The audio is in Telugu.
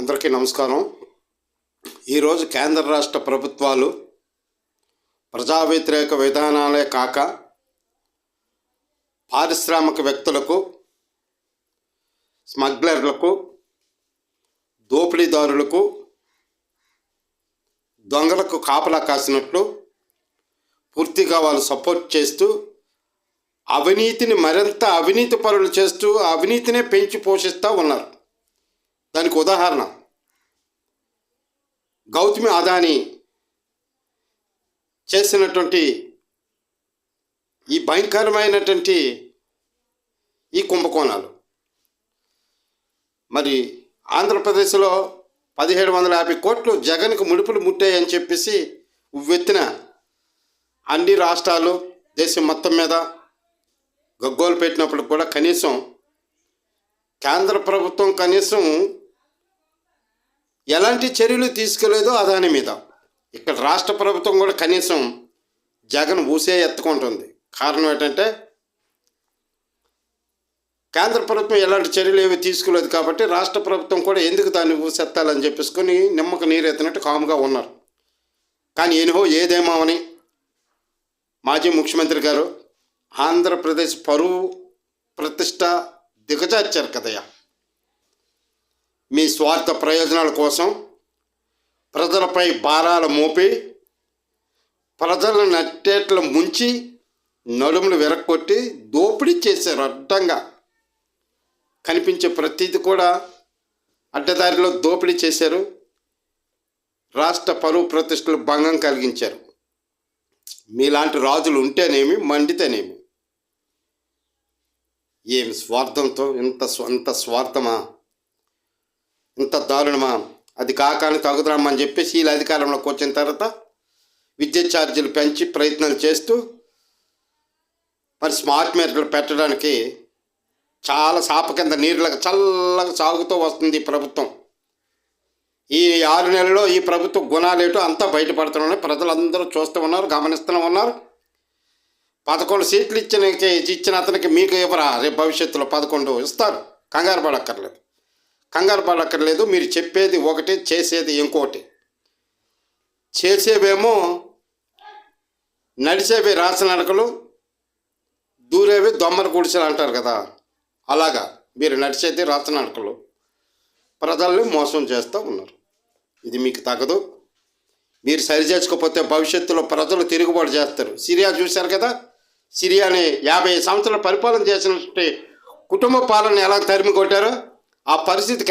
అందరికీ నమస్కారం. ఈరోజు కేంద్ర రాష్ట్ర ప్రభుత్వాలు ప్రజా వ్యతిరేక విధానాలే కాక పారిశ్రామిక వ్యక్తులకు స్మగ్లర్లకు దోపిడీదారులకు దొంగలకు కాపలా కాసినట్లు పూర్తిగా వాళ్ళు సపోర్ట్ చేస్తూ అవినీతిని మరింత అవినీతి పరులు చేస్తూ అవినీతినే పెంచి పోషిస్తూ ఉన్నారు. దానికి ఉదాహరణ. గౌతమి అదాని చేసినటువంటి ఈ భయంకరమైనటువంటి ఈ కుంభకోణాలు. మరి ఆంధ్రప్రదేశ్లో పదిహేడు వందల యాభై కోట్లు జగన్కు ముడుపులు ముట్టాయని చెప్పేసి ఉవ్వెత్తిన అన్ని రాష్ట్రాలు దేశం మొత్తం మీద గగ్గోలు పెట్టినప్పుడు కూడా కనీసం కేంద్ర ప్రభుత్వం కనీసం ఎలాంటి చర్యలు తీసుకోలేదో అదాని మీద. ఇక్కడ రాష్ట్ర ప్రభుత్వం కూడా కనీసం జగన్ ఊసే ఎత్తుకుంటుంది. కారణం ఏంటంటే కేంద్ర ప్రభుత్వం ఎలాంటి చర్యలు ఏవి తీసుకోలేదు కాబట్టి రాష్ట్ర ప్రభుత్వం కూడా ఎందుకు దాన్ని ఊసెత్తాలని చెప్పేసుకొని నిమ్మక నీరు ఎత్తినట్టు కాముగా ఉన్నారు. కానీ ఎనిహో ఏదేమోని మాజీ ముఖ్యమంత్రి గారు ఆంధ్రప్రదేశ్ పరువు ప్రతిష్ట దిగజార్చారు కదయ్యా. మీ స్వార్థ ప్రయోజనాల కోసం ప్రజలపై భారాలు మోపి ప్రజలను నట్టేట్లు ముంచి నడుములు విరక్కొట్టి దోపిడీ చేశారు అడ్డంగా కనిపించే ప్రతిదీ కూడా అడ్డదారిలో దోపిడీ చేశారు. రాష్ట్ర పరువు ప్రతిష్టలు భంగం కలిగించారు. మీలాంటి రాజులు ఉంటేనేమి మండితేనేమి? ఏమి స్వార్థంతో ఇంత అంత ఇంత స్వార్థమా? ఇంత దారుణమా అది కాకాని తగుదరమ్మని చెప్పేసి వీళ్ళ అధికారంలోకి వచ్చిన తర్వాత విద్యుత్ ఛార్జీలు పెంచి ప్రయత్నాలు చేస్తూ మరి స్మార్ట్ మీటర్లు పెట్టడానికి చాలా సాప కింద నీళ్ళగా చల్లగా సాగుతూ వస్తుంది ఈ ప్రభుత్వం. ఈ ఆరు నెలల్లో ఈ ప్రభుత్వ గుణాలేటో అంతా బయటపడుతున్నాయి. ప్రజలందరూ చూస్తూ ఉన్నారు గమనిస్తూ ఉన్నారు. పదకొండు సీట్లు ఇచ్చిన ఇచ్చిన అతనికి మీకు ఇవ్వరా? రేపు భవిష్యత్తులో పదకొండు ఇస్తారు. కంగారు పడక్కర్లేదు. కంగారు పడక్కర్లేదు మీరు చెప్పేది ఒకటి చేసేది ఇంకోటి. చేసేవేమో నడిచేవి రాసనడకలు దూరేవి దొమ్మల గుడిసెలు అంటారు కదా అలాగా మీరు నడిచేది రాసనడకలు ప్రజల్ని మోసం చేస్తూ ఉన్నారు. ఇది మీకు తగదు మీరు సరి చేసుకోకపోతే భవిష్యత్తులో ప్రజలు తిరుగుబాటు చేస్తారు. సిరియా చూశారు కదా సిరియాని యాభై సంవత్సరాల పరిపాలన చేసినటువంటి కుటుంబ పాలన ఎలా తరిమి కొట్టారో ఆ పరిస్థితి